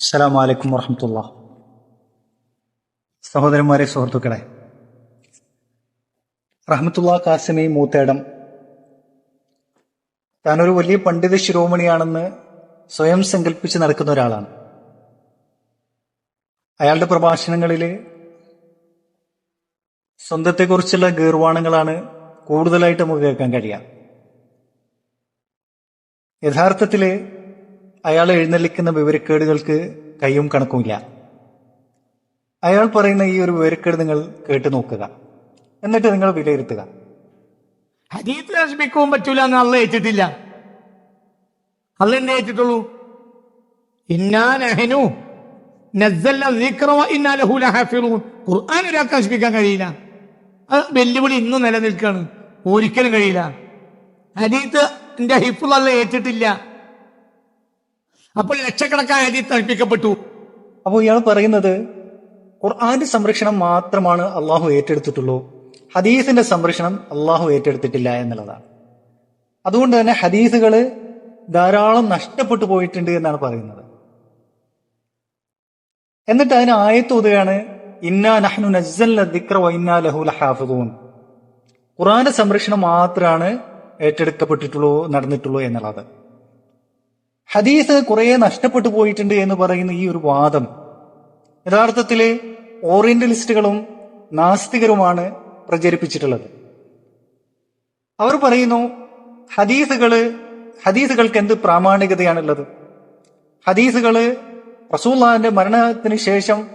അസ്സലാമു അലൈക്കും സഹോദരന്മാരെ സുഹൃത്തുക്കളെ. റഹ്മത്തുള്ള കാസിമി മൂത്തേടം. താനൊരു വലിയ പണ്ഡിത ശിരോമണിയാണെന്ന് സ്വയം സങ്കല്പിച്ച് നടക്കുന്ന ഒരാളാണ്. അയാളുടെ പ്രഭാഷണങ്ങളിൽ സ്വന്തത്തെക്കുറിച്ചുള്ള ഗീർവാണങ്ങളാണ് കൂടുതലായിട്ട് നമുക്ക് കേൾക്കാൻ കഴിയുക. യഥാർത്ഥത്തിൽ അയാൾ എഴുന്നള്ളിക്കുന്ന വിവരക്കേടുകൾക്ക് കയ്യും കണക്കുമില്ല അയാൾ പറയുന്ന ഈ ഒരു വിവരക്കേട് നിങ്ങൾ കേട്ടു നോക്കുക. എന്നിട്ട് നിങ്ങൾ വിലയിരുത്തുക. ഹദീത്ത് നശിപ്പിക്കാൻ പറ്റൂല എന്ന് അള്ള ഏറ്റിട്ടില്ല. അള്ള എന്നെ ഏറ്റിട്ടുള്ളൂ? ഇന്നാ നഹനു നസ്സൽന ദിക്റ വ ഇന്നാ ലഹു ലഹാഫിളൂൻ ഖുർആൻ ഒരാൾക്ക് നശിപ്പിക്കാൻ കഴിയില്ല. അത് വെല്ലുവിളി ഇന്നും നിലനിൽക്കാണ്. ഒരിക്കലും കഴിയില്ല. ഹദീത്തിന്റെ ഹിഫുൾ ഹിഫുള്ള ഏറ്റിട്ടില്ല. അപ്പോൾ ലക്ഷക്കണക്കായ അതി തണുപ്പിക്കപ്പെട്ടു. അപ്പോൾ ഇയാൾ പറയുന്നത് ഖുർആന്റെ സംരക്ഷണം മാത്രമാണ് അള്ളാഹു ഏറ്റെടുത്തിട്ടുള്ളൂ. ഹദീസിന്റെ സംരക്ഷണം അള്ളാഹു ഏറ്റെടുത്തിട്ടില്ല എന്നുള്ളതാണ്. അതുകൊണ്ട് തന്നെ ഹദീസുകൾ ധാരാളം നഷ്ടപ്പെട്ടു പോയിട്ടുണ്ട് എന്നാണ് പറയുന്നത്. എന്നിട്ട് അതിന് ആയത്തോതുകയാണ് ഇന്നാ നഹ്നു നജ്സൽ ദിക്ര വ ഇന്നാ ലഹു ലഹാഫിദൂൻ. ഖുർആന്റെ സംരക്ഷണം മാത്രമാണ് ഏറ്റെടുക്കപ്പെട്ടിട്ടുള്ളൂ നടന്നിട്ടുള്ളൂ എന്നുള്ളത്. ഹദീസ് കുറേ നഷ്ടപ്പെട്ടു പോയിട്ടുണ്ട് എന്ന് പറയുന്ന ഈ ഒരു വാദം യഥാർത്ഥത്തിൽ ഓറിയന്റലിസ്റ്റുകളും നാസ്തികരുമാണ് പ്രചരിപ്പിച്ചിട്ടുള്ളത്. അവർ പറയുന്നു ഹദീസുകൾ ഹദീസുകൾക്ക് എന്ത് പ്രാമാണികതയാണുള്ളത്? ഹദീസുകൾ റസൂല്ലാന്റെ മരണത്തിന് ശേഷം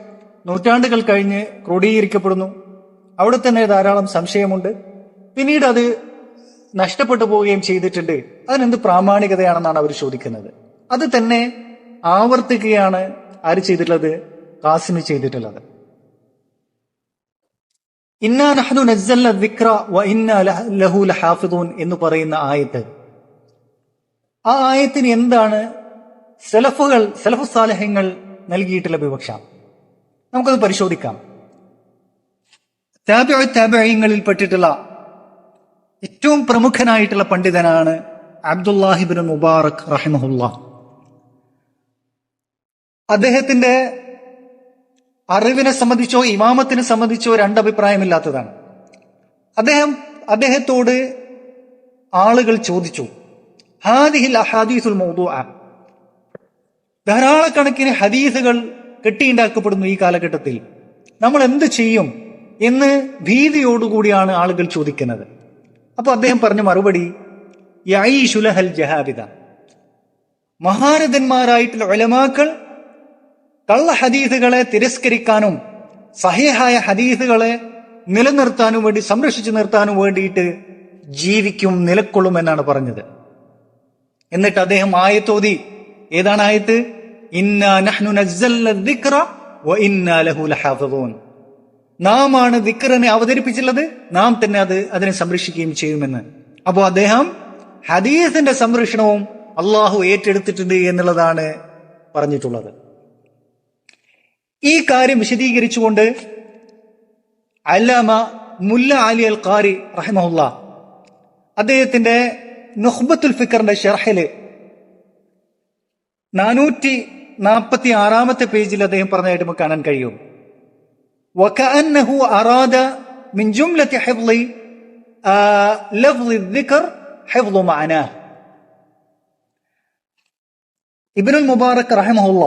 നൂറ്റാണ്ടുകൾ കഴിഞ്ഞ് ക്രോഡീകരിക്കപ്പെടുന്നു. അവിടെ തന്നെ ധാരാളം സംശയമുണ്ട്. പിന്നീട് അത് നഷ്ടപ്പെട്ടു പോവുകയും ചെയ്തിട്ടുണ്ട്. അതിനെന്ത് പ്രാമാണികതയാണെന്നാണ് അവർ ചോദിക്കുന്നത്. അത് തന്നെ ആവർത്തിക്കുകയാണ് ആര് ചെയ്തിട്ടുള്ളത്? കാസിമി ചെയ്തിട്ടുള്ളത്. ഇന്നാ നഹ്നു നസ്സൽന ദിക്ര വ ഇന്നാ ലഹു ലഹാഫിദൂൻ എന്ന് പറയുന്ന ആയത്ത്. ആ ആയത്തിന് എന്താണ് സെലഫുകൾ സെലഫു സാലഹ്യങ്ങൾ നൽകിയിട്ടുള്ള വിവക്ഷ? നമുക്കത് പരിശോധിക്കാം. താബിഉ താബിഅയങ്ങളിൽ പെട്ടിട്ടുള്ള ഏറ്റവും പ്രമുഖനായിട്ടുള്ള പണ്ഡിതനാണ് അബ്ദുല്ലാഹിബിൻ മുബാറക് റഹിമഹുല്ല. അദ്ദേഹത്തിന്റെ അറിവിനെ സംബന്ധിച്ചോ ഇമാമത്തിനെ സംബന്ധിച്ചോ രണ്ടഭിപ്രായമില്ലാത്തതാണ്. അദ്ദേഹം അദ്ദേഹത്തോട് ആളുകൾ ചോദിച്ചു ഹാദിഹിൽ അഹാദീസുൽ മൗദൂഅ. ധാരാളക്കണക്കിന് ഹദീസുകൾ കെട്ടിയുണ്ടാക്കപ്പെടുന്നു ഈ കാലഘട്ടത്തിൽ. നമ്മൾ എന്ത് ചെയ്യും എന്ന് ഭീതിയോടുകൂടിയാണ് ആളുകൾ ചോദിക്കുന്നത്. അപ്പോൾ അദ്ദേഹം പറഞ്ഞ മറുപടി യഈശുലഹൽ ജഹാബിദ. മഹാരഥന്മാരായിട്ടുള്ള ഒലമാക്കൾ കള്ള ഹദീസുകളെ തിരസ്കരിക്കാനും സഹേഹായ ഹദീസുകളെ നിലനിർത്താനും വേണ്ടി സംരക്ഷിച്ചു നിർത്താനും വേണ്ടിയിട്ട് ജീവിക്കും നിലക്കൊള്ളും എന്നാണ് പറഞ്ഞത്. എന്നിട്ട് അദ്ദേഹം ആയത്തോതി ഏതാണ് ആയത്ത്? നാമാണ് ആണ് ദിക്റിനെ അവതരിപ്പിച്ചുള്ളത് നാം തന്നെ അത് അതിനെ സംരക്ഷിക്കുകയും ചെയ്യുമെന്ന്. അപ്പോൾ അദ്ദേഹം ഹദീസിന്റെ സംരക്ഷണവും അള്ളാഹു ഏറ്റെടുത്തിട്ടുണ്ട് എന്നുള്ളതാണ് പറഞ്ഞിട്ടുള്ളത്. ഈ കാര്യം വിശദീകരിച്ചുകൊണ്ട് അല്ലാമ മുല്ല അലി അൽ ഖാരി റഹിമഹുല്ല അദ്ദേഹത്തിന്റെ നുഹ്ബത്തുൽ ഫിക്കറിന്റെ ഷെർഹില് നാനൂറ്റി നാൽപ്പത്തി ആറാമത്തെ പേജിൽ അദ്ദേഹം പറഞ്ഞതായിട്ട് നമുക്ക് കാണാൻ കഴിയും وكأنه أراد من جملة حفظ آه لفظ الذكر حفظ معناه ഇബ്നുൽ മുബാറക് റഹമഹുല്ല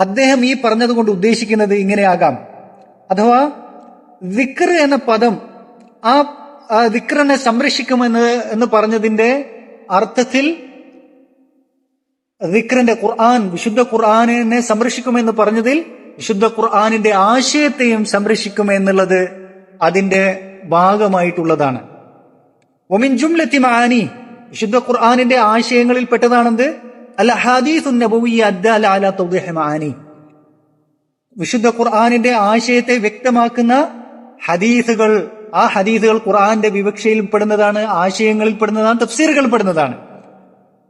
അദ്ദേഹം ഈ പറഞ്ഞതുകൊണ്ട് ഉദ്ദേശിക്കുന്നത് ഇങ്ങനെയാകാം. അഥവാ വിക്ർ എന്ന പദം ആ വിക്രനെ സംരക്ഷിക്കുമെന്ന് എന്ന് പറഞ്ഞതിന്റെ അർത്ഥത്തിൽ വിക്രന്റെ ഖുർആൻ വിശുദ്ധ ഖുർആാനിനെ സംരക്ഷിക്കുമെന്ന് പറഞ്ഞതിൽ വിശുദ്ധ ഖുർആാനിന്റെ ആശയത്തെയും സംരക്ഷിക്കുമെന്നുള്ളത് അതിന്റെ ഭാഗമായിട്ടുള്ളതാണ്. ഒമിൻ ജുംലത്തി മാനി വിശുദ്ധ ഖുർആാനിന്റെ ആശയങ്ങളിൽ പെട്ടതാണെന്ത്? അൽ ഹദീസുൻ നബവിയ അദ്ദാല അല തൗദീഹ് മാനി. വിശുദ്ധ ഖുർആാനിന്റെ ആശയത്തെ വ്യക്തമാക്കുന്ന ഹദീസുകൾ ആ ഹദീസുകൾ ഖുർആന്റെ വിവക്ഷയിൽ പെടുന്നതാണ് ആശയങ്ങളിൽ പെടുന്നതാണ് തഫ്സീറുകൾ പെടുന്നതാണ്.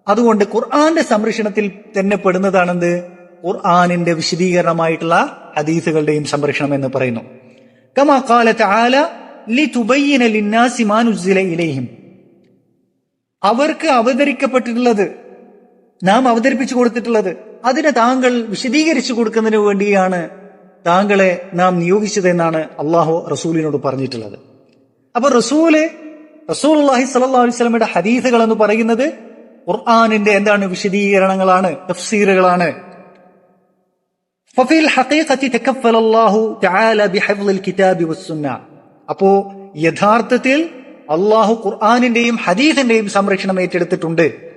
അതുകൊണ്ട് ഖുർആന്റെ സംരക്ഷണത്തിൽ തന്നെ പെടുന്നതാണെന്ത്? ഖുർആാനിന്റെ വിശദീകരണമായിട്ടുള്ള ഹദീസുകളുടെയും സംരക്ഷണം എന്ന് പറയുന്നു. അവർക്ക് അവതരിക്കപ്പെട്ടിട്ടുള്ളത് നാം അവതരിപ്പിച്ചു കൊടുത്തിട്ടുള്ളത്. അതിന് താങ്കൾ വിശദീകരിച്ചു കൊടുക്കുന്നതിന് വേണ്ടിയാണ് താങ്കളെ നാം നിയോഗിച്ചതെന്നാണ് അള്ളാഹു റസൂലിനോട് പറഞ്ഞിട്ടുള്ളത്. അപ്പൊ റസൂൽ റസൂൽ അള്ളാഹി സല്ലാ അലൈവലമയുടെ ഹദീസുകൾ എന്ന് പറയുന്നത് ഖുർആാനിന്റെ എന്താണ് വിശദീകരണങ്ങളാണ് തഫ്സീറുകളാണ്. അപ്പോ യഥാർത്ഥത്തിൽ അള്ളാഹു ഖുർആാനിന്റെയും ഹദീസിന്റെയും സംരക്ഷണം ഏറ്റെടുത്തിട്ടുണ്ട്.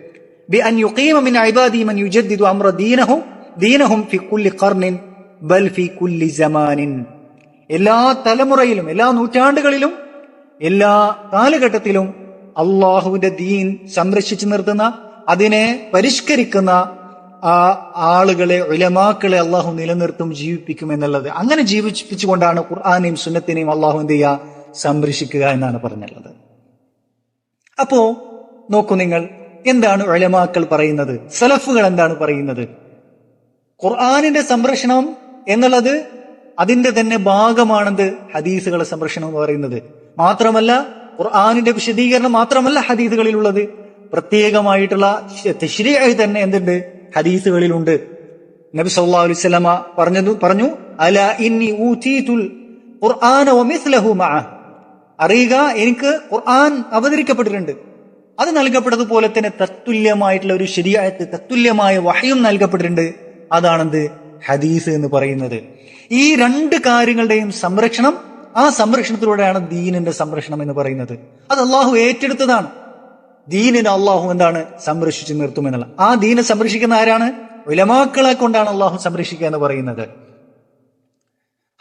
ബി അൻ من മിൻ ഇബാദി يجدد യുജദ്ദിദു അംറ دينهم ദീനഹും كل കുല്ലി ഖർനിൻ ബൽ كل സമാനിൻ എല്ലാ തലമുറയിലും എല്ലാ നൂറ്റാണ്ടുകളിലും എല്ലാ കാലഘട്ടത്തിലും അള്ളാഹുവിന്റെ ദീൻ സംരക്ഷിച്ചു നിർത്തുന്ന അതിനെ പരിഷ്കരിക്കുന്ന ആ ആളുകളെ ഉലമാക്കളെ അള്ളാഹു നിലനിർത്തും ജീവിപ്പിക്കും എന്നുള്ളത്. അങ്ങനെ ജീവിപ്പിച്ചുകൊണ്ടാണ് ഖുർആാനെയും സുന്നത്തിനെയും അള്ളാഹു എന്ത് ചെയ്യുക? സംരക്ഷിക്കുക എന്നാണ് പറഞ്ഞുള്ളത് അപ്പോ നോക്കൂ നിങ്ങൾ. എന്താണ് ഉലമാക്കൾ പറയുന്നത്? സലഫുകൾ എന്താണ് പറയുന്നത്? ഖുർആാനിന്റെ സംരക്ഷണം എന്നുള്ളത് അതിന്റെ തന്നെ ഭാഗമാണെന്ന് ഹദീസുകളെ സംരക്ഷണം എന്ന് പറയുന്നത്. മാത്രമല്ല ഖുർആാനിന്റെ വിശദീകരണം മാത്രമല്ല ഹദീസുകളിലുള്ളത്. പ്രത്യേകമായിട്ടുള്ള തെശ്രീയായി തന്നെ എന്തുണ്ട്? ഹദീസുകളിലുണ്ട്. നബി സല്ലല്ലാഹു അലൈഹി വസല്ലമ പറഞ്ഞതു പറഞ്ഞു അല ഇന്നി ഊതീതുൽ ഖുർആന വമിസ്ലഹു അറിയുക എനിക്ക് ഖുർആൻ അവതരിക്കപ്പെട്ടിട്ടുണ്ട്. അത് നൽകപ്പെട്ടതുപോലെ തന്നെ തത്തുല്യമായിട്ടുള്ള ഒരു ശരിയായത്ത് തത്തുല്യമായ വഹയും നൽകപ്പെട്ടിട്ടുണ്ട്. അതാണെന്ത്? ഹദീസ് എന്ന് പറയുന്നത്. ഈ രണ്ട് കാര്യങ്ങളുടെയും സംരക്ഷണം ആ സംരക്ഷണത്തിലൂടെയാണ് ദീനിന്റെ സംരക്ഷണം എന്ന് പറയുന്നത്. അത് അള്ളാഹു ഏറ്റെടുത്തതാണ്. ദീനിനെ അള്ളാഹു എന്താണ്? സംരക്ഷിച്ചു നിർത്തുമെന്നുള്ള ആ ദീനെ സംരക്ഷിക്കുന്ന ആരാണ്? ഉലമാക്കളെ കൊണ്ടാണ് അള്ളാഹു സംരക്ഷിക്കുക എന്ന് പറയുന്നത്.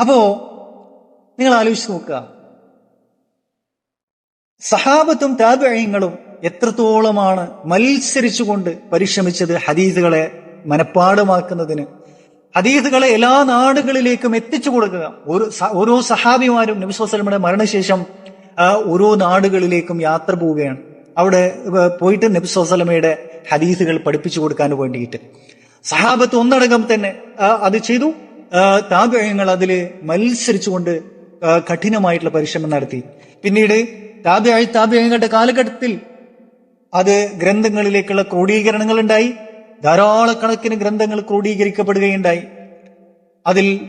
അപ്പോ നിങ്ങൾ ആലോചിച്ച് നോക്കുക. സഹാബത്തും താപഴയങ്ങളും എത്രത്തോളമാണ് മത്സരിച്ചുകൊണ്ട് പരിശ്രമിച്ചത് ഹദീസുകളെ മനഃപ്പാടമാക്കുന്നതിന് ഹദീസുകളെ എല്ലാ നാടുകളിലേക്കും എത്തിച്ചു കൊടുക്കുക. ഒരു ഓരോ സഹാബിമാരും നബിസ്വലമയുടെ മരണശേഷം ഓരോ നാടുകളിലേക്കും യാത്ര പോവുകയാണ്. അവിടെ പോയിട്ട് നബിസ്വലമയുടെ ഹദീസുകൾ പഠിപ്പിച്ചു കൊടുക്കാൻ വേണ്ടിയിട്ട്. സഹാബത്ത് ഒന്നടങ്കം തന്നെ അത് ചെയ്തു. താപയങ്ങൾ അതിൽ മത്സരിച്ചുകൊണ്ട് കഠിനമായിട്ടുള്ള പരിശ്രമം നടത്തി. പിന്നീട് താപയായി താപയങ്ങളുടെ കാലഘട്ടത്തിൽ അത് ഗ്രന്ഥങ്ങളിലേക്കുള്ള ക്രോഡീകരണങ്ങൾ ഉണ്ടായി. ധാരാളക്കണക്കിന് ഗ്രന്ഥങ്ങൾ ക്രോഡീകരിക്കപ്പെടുകയുണ്ടായി. അതിൽ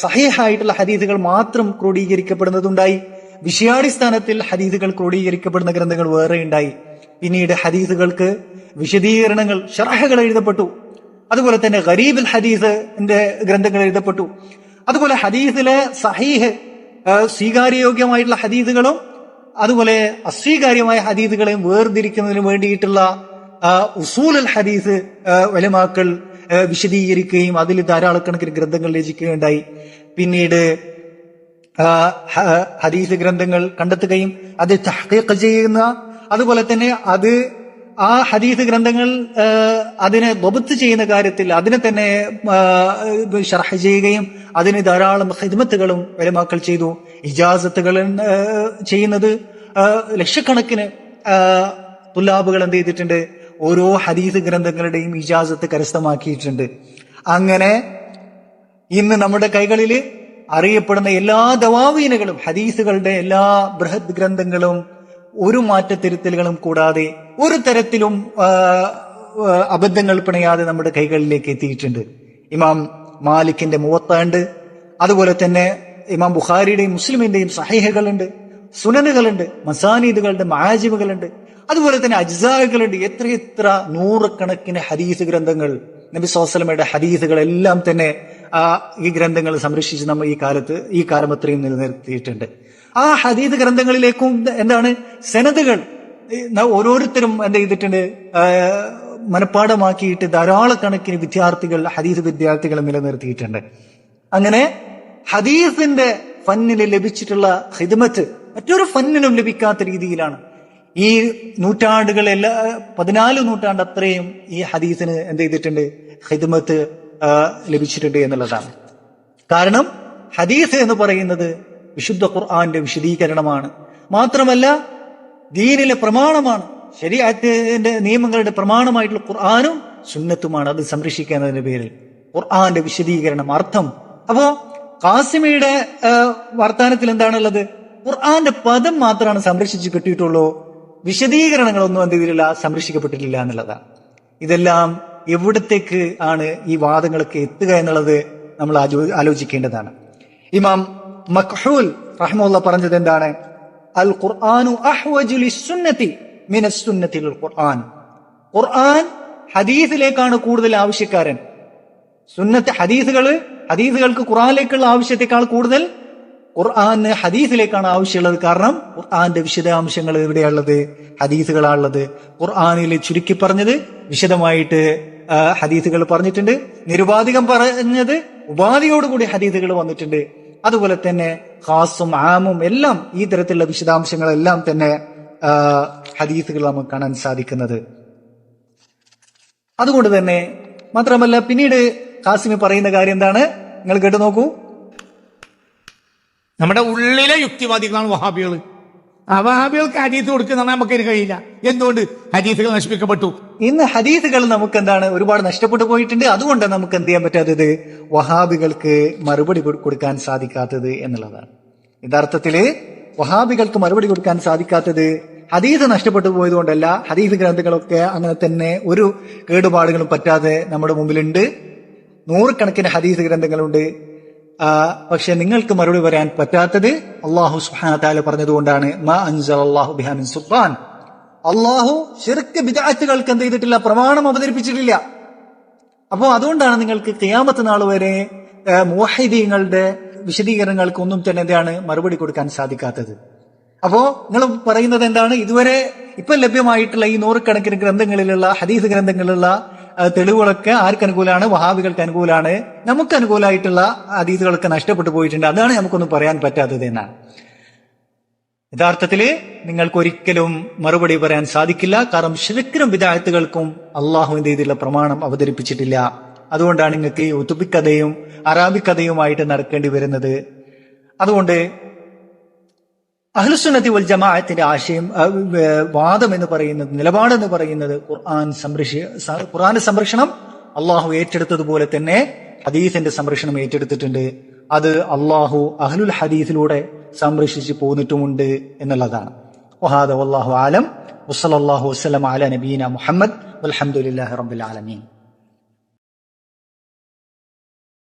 സഹേഹായിട്ടുള്ള ഹദീസുകൾ മാത്രം ക്രോഡീകരിക്കപ്പെടുന്നതുണ്ടായി. വിഷയാടിസ്ഥാനത്തിൽ ഹദീസുകൾ ക്രോഡീകരിക്കപ്പെടുന്ന ഗ്രന്ഥങ്ങൾ വേറെ ഉണ്ടായി. പിന്നീട് ഹദീസുകൾക്ക് വിശദീകരണങ്ങൾ ഷറഹകൾ എഴുതപ്പെട്ടു. അതുപോലെ തന്നെ ഗരീബ് ഹദീസിന്റെ ഗ്രന്ഥങ്ങൾ എഴുതപ്പെട്ടു. അതുപോലെ ഹദീസിലെ സഹീഹ് സ്വീകാര്യയോഗ്യമായിട്ടുള്ള ഹദീസുകളും അതുപോലെ അസ്വീകാര്യമായ ഹദീദുകളെ വേർതിരിക്കുന്നതിന് വേണ്ടിയിട്ടുള്ള ഉസൂൽ അൽ ഹദീസ് വലമാക്കൾ വിശദീകരിക്കുകയും അതിൽ ധാരാളക്കണക്കിന് ഗ്രന്ഥങ്ങൾ രചിക്കുകയുണ്ടായി. പിന്നീട് ഹദീസ് ഗ്രന്ഥങ്ങൾ കണ്ടെത്തുകയും അത് ചെയ്യുന്ന അതുപോലെ തന്നെ അത് ആ ഹദീസ് ഗ്രന്ഥങ്ങൾ അതിനെ ബബത്ത് ചെയ്യുന്ന കാര്യത്തിൽ അതിനെ തന്നെ ഷർഹ ചെയ്യുകയും അതിന് ധാരാളം ഹിദ്മത്തുകളും വലമാക്കൾ ചെയ്തു. ഇജാസത്തുകൾ ചെയ്യുന്നത് ലക്ഷക്കണക്കിന് തുലാബുകൾ എന്ത് ചെയ്തിട്ടുണ്ട്? ഓരോ ഹദീസ് ഗ്രന്ഥങ്ങളുടെയും ഇജാസത്ത് കരസ്ഥമാക്കിയിട്ടുണ്ട്. അങ്ങനെ ഇന്ന് നമ്മുടെ കൈകളിൽ അറിയപ്പെടുന്ന എല്ലാ ദവാവീനുകളും ഹദീസുകളുടെ എല്ലാ ബൃഹത് ഗ്രന്ഥങ്ങളും ഒരു മാറ്റത്തിരുത്തലുകളും കൂടാതെ ഒരു തരത്തിലും അബദ്ധങ്ങൾ പിണയാതെ നമ്മുടെ കൈകളിലേക്ക് എത്തിയിട്ടുണ്ട്. ഇമാം മാലിക്കിന്റെ മുഖത്താണ്ട് അതുപോലെ തന്നെ ഇമാം ബുഖാരിയുടെയും മുസ്ലിമിന്റെയും സഹേഹകളുണ്ട് സുനനുകളുണ്ട് മസാനീദുകളുണ്ട് മാജിമുകളുണ്ട് അതുപോലെ തന്നെ അജ്സാകളുണ്ട്. എത്രയെത്ര നൂറുകണക്കിന് ഹദീസ് ഗ്രന്ഥങ്ങൾ നബി സോസലമയുടെ ഹദീസുകളെല്ലാം തന്നെ ആ ഈ ഗ്രന്ഥങ്ങൾ സംരക്ഷിച്ച് നമ്മൾ ഈ കാലത്ത് ഈ കാലം അത്രയും നിലനിർത്തിയിട്ടുണ്ട്. ആ ഹദീദ് ഗ്രന്ഥങ്ങളിലേക്കും എന്താണ്? സെനതുകൾ ഓരോരുത്തരും എന്ത് ചെയ്തിട്ടുണ്ട്? മനഃപ്പാടമാക്കിയിട്ട് ധാരാളക്കണക്കിന് വിദ്യാർത്ഥികൾ ഹദീസ് വിദ്യാർത്ഥികൾ നിലനിർത്തിയിട്ടുണ്ട്. അങ്ങനെ ഹദീസിന്റെ ഫന്നിന് ലഭിച്ചിട്ടുള്ള ഹിദ്മത്ത് മറ്റൊരു ഫന്നിനും ലഭിക്കാത്ത രീതിയിലാണ്. ഈ നൂറ്റാണ്ടുകൾ എല്ലാ പതിനാല് നൂറ്റാണ്ട് അത്രയും ഈ ഹദീസിന് എന്ത് ചെയ്തിട്ടുണ്ട്? ഹിദ്മത്ത് ലഭിച്ചിട്ടുണ്ട് എന്നുള്ളതാണ്. കാരണം ഹദീസ് എന്ന് പറയുന്നത് വിശുദ്ധ ഖുർആന്റെ വിശദീകരണമാണ്. മാത്രമല്ല ദീനിലെ പ്രമാണമാണ്. ശരിയാത്തിന്റെ നിയമങ്ങളുടെ പ്രമാണമായിട്ടുള്ള ഖുർആാനും സുന്നത്തുമാണ്. അത് സംരക്ഷിക്കുന്നതിന്റെ പേരിൽ. ഖുർആാന്റെ വിശദീകരണം അർത്ഥം. അപ്പോ കാസിമയുടെ വർത്താനത്തിൽ എന്താണുള്ളത്? ഖുർആാന്റെ പദം മാത്രമാണ് സംരക്ഷിച്ചു കിട്ടിയിട്ടുള്ളൂ. വിശദീകരണങ്ങളൊന്നും എന്ത് ചെയ്തിട്ടില്ല സംരക്ഷിക്കപ്പെട്ടിട്ടില്ല എന്നുള്ളതാണ്. ഇതെല്ലാം എവിടത്തേക്ക് ആണ് ഈ വാദങ്ങളൊക്കെ എത്തുക എന്നുള്ളത് നമ്മൾ ആലോചിക്കേണ്ടതാണ്. ഇമാം മഖ്ഹൂൽ റഹ്മുള്ള പറഞ്ഞത് എന്താണ്? അൽ ഖുർആാനു അഹ്വജു ലിസ്സുന്നതി മിനസ് സുന്നതി ലിൽ ഖുർആൻ ഖുർആൻ ഹദീസിലേക്കാണ് കൂടുതൽ ആവശ്യക്കാരൻ. സുന്നത്ത് ഹദീസുകൾ ഹദീസുകൾക്ക് ഖുർആനിലേക്കുള്ള ആവശ്യത്തെക്കാൾ കൂടുതൽ ഖുർആന് ഹദീസിലേക്കാണ് ആവശ്യമുള്ളത്. കാരണം ഖുർആന്റെ വിശദാംശങ്ങൾ എവിടെയുള്ളത് ഹദീസുകളാണുള്ളത്. ഖുർആനിൽ ചുരുക്കി പറഞ്ഞത് വിശദമായിട്ട് ഹദീസുകൾ പറഞ്ഞിട്ടുണ്ട്. നിരുപാധികം പറഞ്ഞത് ഉപാധിയോടുകൂടി ഹദീസുകൾ വന്നിട്ടുണ്ട്. അതുപോലെ തന്നെ ഖാസും ആമും എല്ലാം ഈ തരത്തിലുള്ള വിശദാംശങ്ങളെല്ലാം തന്നെ ഹദീസുകൾ നമുക്ക് കാണാൻ സാധിക്കുന്നത്. അതുകൊണ്ട് തന്നെ മാത്രമല്ല പിന്നീട് ഖാസിമി പറയുന്ന കാര്യം എന്താണ്? നിങ്ങൾ കേട്ടു നോക്കൂ. നമ്മുടെ ഉള്ളിലെ യുക്തിവാദികളാണ് വഹാബികൾ ആ വഹാബികൾക്ക് ഹദീസ് കൊടുക്കുന്ന നമുക്കതിന് കഴിയില്ല. എന്തുകൊണ്ട്? ഹദീസുകൾ നശിപ്പിക്കപ്പെട്ടു. ഇന്ന് ഹദീസുകൾ നമുക്ക് എന്താണ് ഒരുപാട് നഷ്ടപ്പെട്ടു പോയിട്ടുണ്ട്. അതുകൊണ്ട് നമുക്ക് എന്ത് ചെയ്യാൻ പറ്റാത്തത്? വഹാബികൾക്ക് മറുപടി കൊടുക്കാൻ സാധിക്കാത്തത് എന്നുള്ളതാണ്. യഥാർത്ഥത്തിൽ വഹാബികൾക്ക് മറുപടി കൊടുക്കാൻ സാധിക്കാത്തത് ഹദീസ് നഷ്ടപ്പെട്ടു പോയതുകൊണ്ടല്ല. ഹദീസ് ഗ്രന്ഥങ്ങളൊക്കെ അങ്ങനെ തന്നെ ഒരു കേടുപാടുകളും പറ്റാതെ നമ്മുടെ മുമ്പിലുണ്ട്. നൂറുകണക്കിന് ഹദീസ് ഗ്രന്ഥങ്ങളുണ്ട്. പക്ഷെ നിങ്ങൾക്ക് മറുപടി പറയാൻ പറ്റാത്തത് അള്ളാഹു സുഹാന താല പറഞ്ഞതുകൊണ്ടാണ്. മാ അൻസൽ അള്ളാഹു ബിഹാമിൻ സുൽത്താൻ. ശിർക്ക് വിദാറ്റുകൾക്ക് എന്ത് ചെയ്തിട്ടില്ല? പ്രമാണം അവതരിപ്പിച്ചിട്ടില്ല. അപ്പോൾ അതുകൊണ്ടാണ് നിങ്ങൾക്ക് കിയാമത്ത് നാൾ വരെ മോഹിദീങ്ങളുടെ വിശദീകരണങ്ങൾക്ക് ഒന്നും തന്നെ എന്താണ് മറുപടി കൊടുക്കാൻ സാധിക്കാത്തത്. അപ്പോ നിങ്ങൾ പറയുന്നത് എന്താണ്? ഇതുവരെ ഇപ്പൊ ലഭ്യമായിട്ടുള്ള ഈ നൂറുകണക്കിന് ഗ്രന്ഥങ്ങളിലുള്ള ഹദീസ് ഗ്രന്ഥങ്ങളിലുള്ള തെളിവുകളൊക്കെ ആർക്ക് അനുകൂലമാണ്? വഹാബികൾക്ക് അനുകൂലമാണ്. നമുക്ക് അനുകൂലമായിട്ടുള്ള അതീതുകളൊക്കെ നഷ്ടപ്പെട്ടു പോയിട്ടുണ്ട്. അതാണ് നമുക്കൊന്നും പറയാൻ പറ്റാത്തത് എന്നാണ്. നിങ്ങൾക്ക് ഒരിക്കലും മറുപടി പറയാൻ സാധിക്കില്ല. കാരണം ശിരക്കിനും വിദായത്തുകൾക്കും അള്ളാഹുവിന്റെ രീതിയിലുള്ള പ്രമാണം അവതരിപ്പിച്ചിട്ടില്ല. അതുകൊണ്ടാണ് നിങ്ങൾക്ക് ഈ ഉത്തുബിക്കഥയും അറാബിക് കഥയുമായിട്ട് നടക്കേണ്ടി വരുന്നത്. അതുകൊണ്ട് അഹ്ലുസുന്നത്തി വൽ ജമാഅത്തിന്റെ ആശയം വാദം എന്ന് പറയുന്നത് നിലപാട് എന്ന് പറയുന്നത് ഖുർആൻ സംരക്ഷ ഖുർആൻ സംരക്ഷണം അള്ളാഹു ഏറ്റെടുത്തതുപോലെ തന്നെ ഹദീസിന്റെ സംരക്ഷണം ഏറ്റെടുത്തിട്ടുണ്ട്. അത് അള്ളാഹു അഹ്ലുൽ ഹദീസിലൂടെ സംരക്ഷിച്ച് പോന്നിട്ടുമുണ്ട് എന്നുള്ളതാണ്. വഹാദ വല്ലാഹു ആലം. വസ്സലാഹു വസ്സലം അല നബീന മുഹമ്മദ്. അലഹമുല്ലാ റബ്ബിൽ ആലമീൻ.